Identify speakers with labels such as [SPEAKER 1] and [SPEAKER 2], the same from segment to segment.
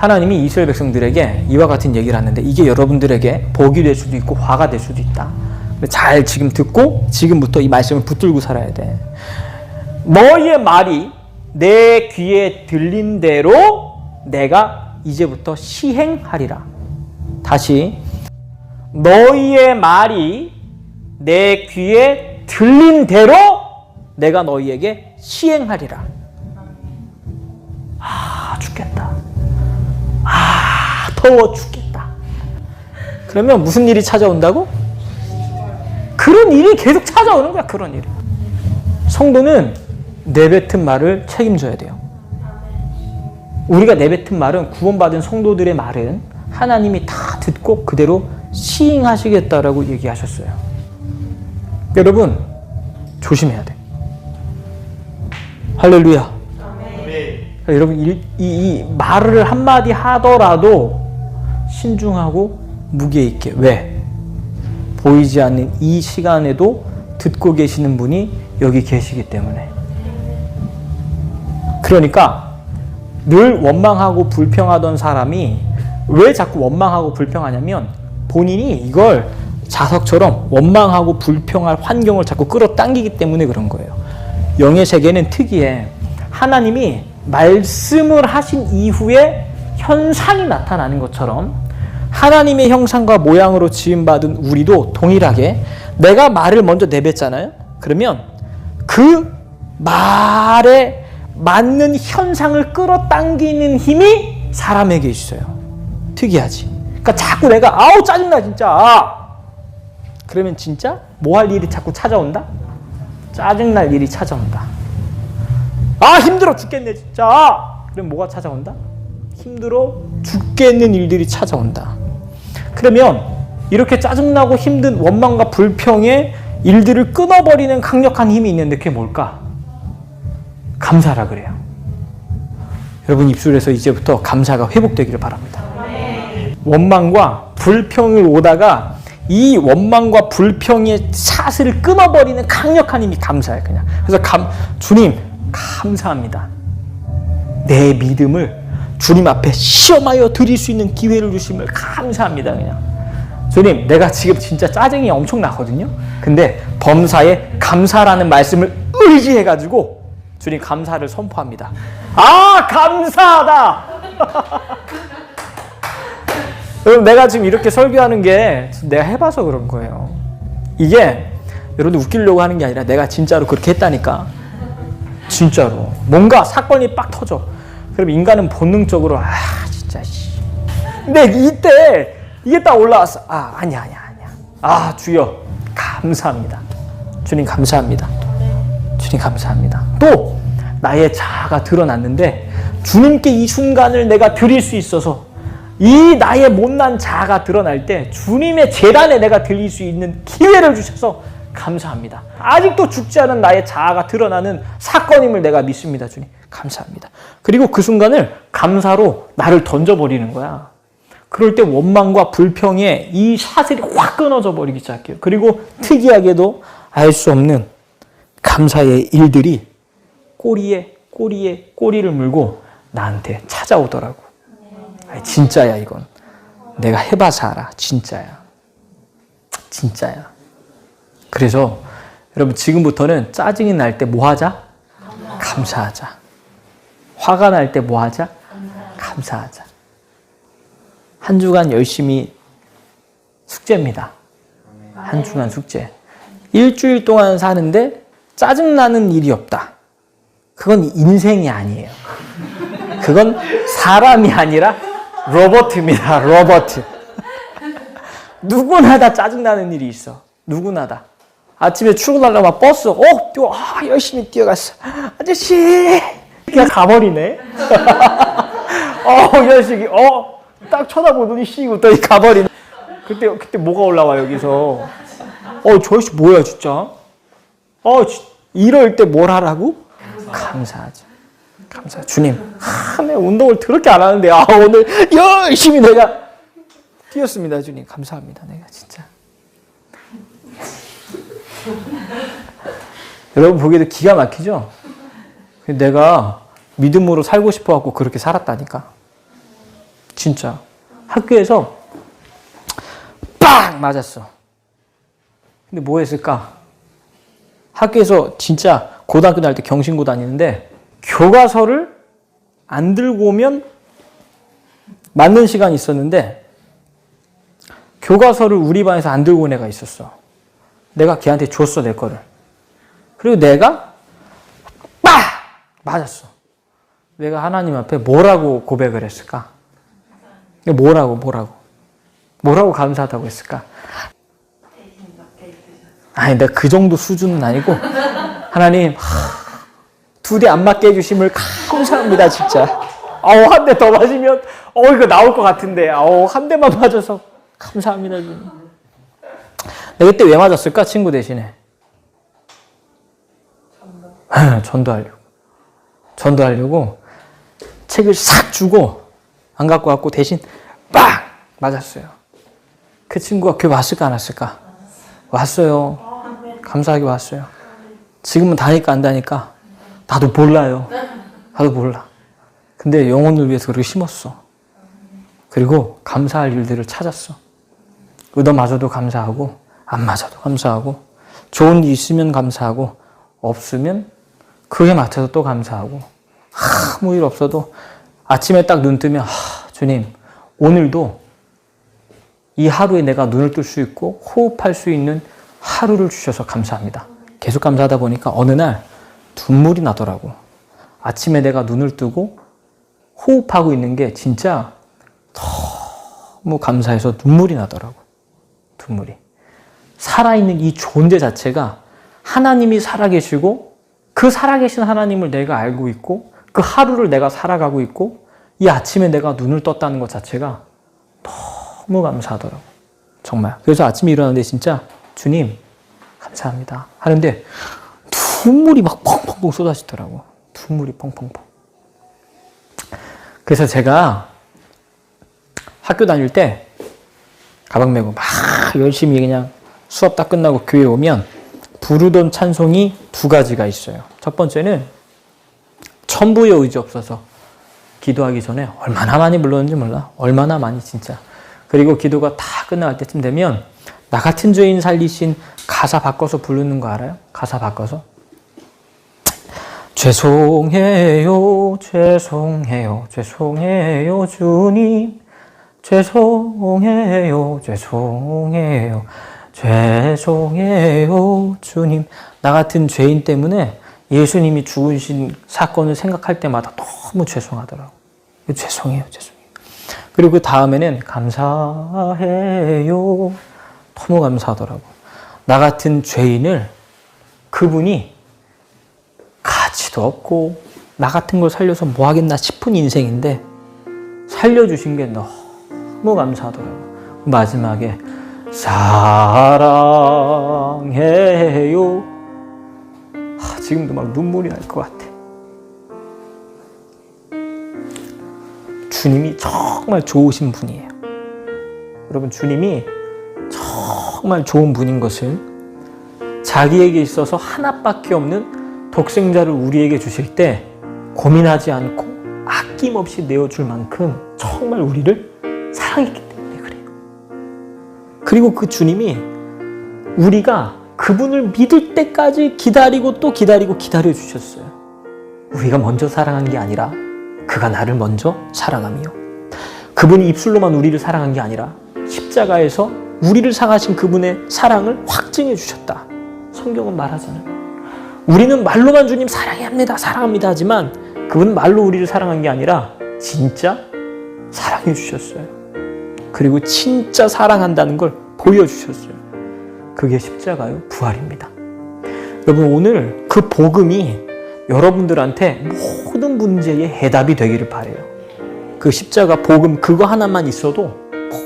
[SPEAKER 1] 하나님이 이스라엘 백성들에게 이와 같은 얘기를 하는데 이게 여러분들에게 복이 될 수도 있고 화가 될 수도 있다. 잘 지금 듣고 지금부터 이 말씀을 붙들고 살아야 돼. 너희의 말이 내 귀에 들린 대로 내가 이제부터 시행하리라. 다시 너희의 말이 내 귀에 들린 대로 내가 너희에게 시행하리라. 아, 더워 죽겠다. 그러면 무슨 일이 찾아온다고? 그런 일이 계속 찾아오는 거야, 그런 일이. 성도는 내뱉은 말을 책임져야 돼요. 우리가 내뱉은 말은 구원받은 성도들의 말은 하나님이 다 듣고 그대로 시행하시겠다라고 얘기하셨어요. 여러분, 조심해야 돼. 할렐루야. 그러니까 여러분 이, 이, 이 말을 한마디 하더라도 신중하고 무게 있게 왜 보이지 않는 이 시간에도 듣고 계시는 분이 여기 계시기 때문에 그러니까 늘 원망하고 불평하던 사람이 왜 자꾸 원망하고 불평하냐면 본인이 이걸 자석처럼 원망하고 불평할 환경을 자꾸 끌어당기기 때문에 그런 거예요. 영의 세계는 특이해. 하나님이 말씀을 하신 이후에 현상이 나타나는 것처럼 하나님의 형상과 모양으로 지음받은 우리도 동일하게 내가 말을 먼저 내뱉잖아요. 그러면 그 말에 맞는 현상을 끌어당기는 힘이 사람에게 있어요. 특이하지. 그러니까 자꾸 내가 아우 짜증나 진짜. 그러면 진짜 뭐 할 일이 자꾸 찾아온다? 짜증날 일이 찾아온다. 아 힘들어 죽겠네 진짜. 그럼 뭐가 찾아온다? 힘들어 죽겠는 일들이 찾아온다. 그러면 이렇게 짜증나고 힘든 원망과 불평의 일들을 끊어버리는 강력한 힘이 있는데 그게 뭘까? 감사라 그래요. 여러분 입술에서 이제부터 감사가 회복되기를 바랍니다. 원망과 불평을 오다가 이 원망과 불평의 사슬을 끊어버리는 강력한 힘이 감사예요. 그냥 그래서 감 주님 감사합니다. 내 믿음을 주님 앞에 시험하여 드릴 수 있는 기회를 주심을 감사합니다. 그냥 주님 내가 지금 진짜 짜증이 엄청 나거든요. 근데 범사에 감사라는 말씀을 의지해가지고 주님 감사를 선포합니다. 아 감사하다. 여러분 내가 지금 이렇게 설교하는 게 내가 해봐서 그런 거예요. 이게 여러분들 웃기려고 하는 게 아니라 내가 진짜로 그렇게 했다니까. 진짜로 뭔가 사건이 빡 터져. 그럼 인간은 본능적으로 아 진짜 씨. 근데 이때 이게 딱 올라왔어. 아 아니야 아니야 아니야. 아 주여 감사합니다. 주님 감사합니다. 주님 감사합니다. 또 나의 자아가 드러났는데 주님께 이 순간을 내가 드릴 수 있어서 이 나의 못난 자아가 드러날 때 주님의 재단에 내가 드릴 수 있는 기회를 주셔서 감사합니다. 아직도 죽지 않은 나의 자아가 드러나는 사건임을 내가 믿습니다, 주님. 감사합니다. 그리고 그 순간을 감사로 나를 던져버리는 거야. 그럴 때 원망과 불평에 이 사슬이 확 끊어져 버리기 시작해요. 그리고 특이하게도 알 수 없는 감사의 일들이 꼬리에 꼬리에 꼬리를 물고 나한테 찾아오더라고. 아니, 진짜야 이건. 내가 해봐서 알아. 진짜야. 진짜야. 그래서 여러분 지금부터는 짜증이 날 때 뭐 하자? 감사하자. 화가 날 때 뭐 하자? 감사하자. 한 주간 열심히 숙제입니다. 한 주간 숙제. 일주일 동안 사는데 짜증나는 일이 없다. 그건 인생이 아니에요. 그건 사람이 아니라 로버트입니다. 로버트. 누구나 다 짜증나는 일이 있어. 누구나 다. 아침에 출근하려면 막 버스, 어, 뛰어, 아, 열심히 뛰어갔어. 아저씨! 그냥 가버리네. 어, 이 자식이, 어, 딱 쳐다보더니 씩 웃더니 가버리네. 그때, 그때 뭐가 올라와, 여기서. 어, 저 아저씨 뭐야, 진짜. 어, 지- 이럴 때 뭘 하라고? 감사하죠. 감사. 주님, 아, 내 운동을 그렇게 안 하는데, 아, 오늘 열심히 내가 뛰었습니다, 주님. 감사합니다, 내가 진짜. 여러분 보기에도 기가 막히죠? 내가 믿음으로 살고 싶어 갖고 그렇게 살았다니까. 진짜. 학교에서 빵! 맞았어. 근데 뭐 했을까? 학교에서 진짜 고등학교 다닐 때 경신고 다니는데 교과서를 안 들고 오면 맞는 시간이 있었는데 교과서를 우리 반에서 안 들고 온 애가 있었어. 내가 걔한테 줬어, 내 거를. 그리고 내가 빡! 맞았어. 내가 하나님 앞에 뭐라고 고백을 했을까? 뭐라고, 뭐라고? 뭐라고 감사하다고 했을까? 아니, 내가 그 정도 수준은 아니고, 하나님, 두 대 안 맞게 해주심을 감사합니다, 진짜. 아우, 한 대 더 맞으면, 어, 이거 나올 것 같은데, 아우, 한 대만 맞아서 감사합니다, 주님. 그때 왜 맞았을까? 친구 대신에. 전도하려고. 전도하려고 책을 싹 주고 안 갖고 왔고 대신 빵! 맞았어요. 그 친구가 교회 왔을까 안 왔을까? 왔어요. 감사하게 왔어요. 지금은 다니까 안 다니까 나도 몰라요. 나도 몰라. 근데 영혼을 위해서 그렇게 심었어. 그리고 감사할 일들을 찾았어. 얻어맞아도 감사하고 안 맞아도 감사하고 좋은 일 있으면 감사하고 없으면 그에 맞춰서 또 감사하고 아무 일 없어도 아침에 딱 눈 뜨면 아, 주님 오늘도 이 하루에 내가 눈을 뜰 수 있고 호흡할 수 있는 하루를 주셔서 감사합니다. 계속 감사하다 보니까 어느 날 눈물이 나더라고. 아침에 내가 눈을 뜨고 호흡하고 있는 게 진짜 너무 감사해서 눈물이 나더라고. 눈물이. 살아있는 이 존재 자체가 하나님이 살아계시고 그 살아계신 하나님을 내가 알고 있고 그 하루를 내가 살아가고 있고 이 아침에 내가 눈을 떴다는 것 자체가 너무 감사하더라고. 정말. 그래서 아침에 일어나는데 진짜 주님 감사합니다 하는데 눈물이 막 펑펑펑 쏟아지더라고. 눈물이 펑펑펑. 그래서 제가 학교 다닐 때 가방 메고 막 열심히 그냥 수업 다 끝나고 교회 오면 부르던 찬송이 두 가지가 있어요. 첫 번째는 천부의 의지 없어서 기도하기 전에 얼마나 많이 불렀는지 몰라. 얼마나 많이 진짜. 그리고 기도가 다 끝날 때쯤 되면 나 같은 죄인 살리신 가사 바꿔서 부르는 거 알아요? 가사 바꿔서. 죄송해요, 죄송해요, 죄송해요, 주님. 죄송해요, 죄송해요, 죄송해요, 주님. 나 같은 죄인 때문에 예수님이 죽으신 사건을 생각할 때마다 너무 죄송하더라고. 죄송해요, 죄송해요. 그리고 그 다음에는 감사해요. 너무 감사하더라고. 나 같은 죄인을 그분이 가치도 없고 나 같은 걸 살려서 뭐 하겠나 싶은 인생인데 살려주신 게 너무 감사하더라고. 마지막에 사랑해요. 아, 지금도 막 눈물이 날 것 같아. 주님이 정말 좋으신 분이에요. 여러분, 주님이 정말 좋은 분인 것을 자기에게 있어서 하나밖에 없는 독생자를 우리에게 주실 때 고민하지 않고 아낌없이 내어줄 만큼 정말 우리를 사랑했기. 그리고 그 주님이 우리가 그분을 믿을 때까지 기다리고 또 기다리고 기다려 주셨어요. 우리가 먼저 사랑한 게 아니라 그가 나를 먼저 사랑하며 그분이 입술로만 우리를 사랑한 게 아니라 십자가에서 우리를 상하신 그분의 사랑을 확증해 주셨다. 성경은 말하잖아요. 우리는 말로만 주님 사랑해야 합니다. 사랑합니다. 하지만 그분은 말로 우리를 사랑한 게 아니라 진짜 사랑해 주셨어요. 그리고 진짜 사랑한다는 걸 보여주셨어요. 그게 십자가요. 부활입니다. 여러분, 오늘 그 복음이 여러분들한테 모든 문제의 해답이 되기를 바래요. 그 십자가 복음 그거 하나만 있어도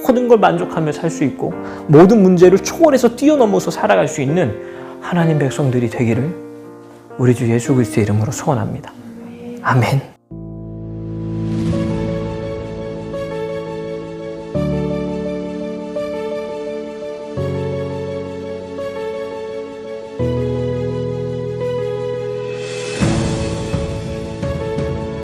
[SPEAKER 1] 모든 걸 만족하며 살 수 있고 모든 문제를 초월해서 뛰어넘어서 살아갈 수 있는 하나님 백성들이 되기를 우리 주 예수 그리스도의 이름으로 소원합니다. 아멘.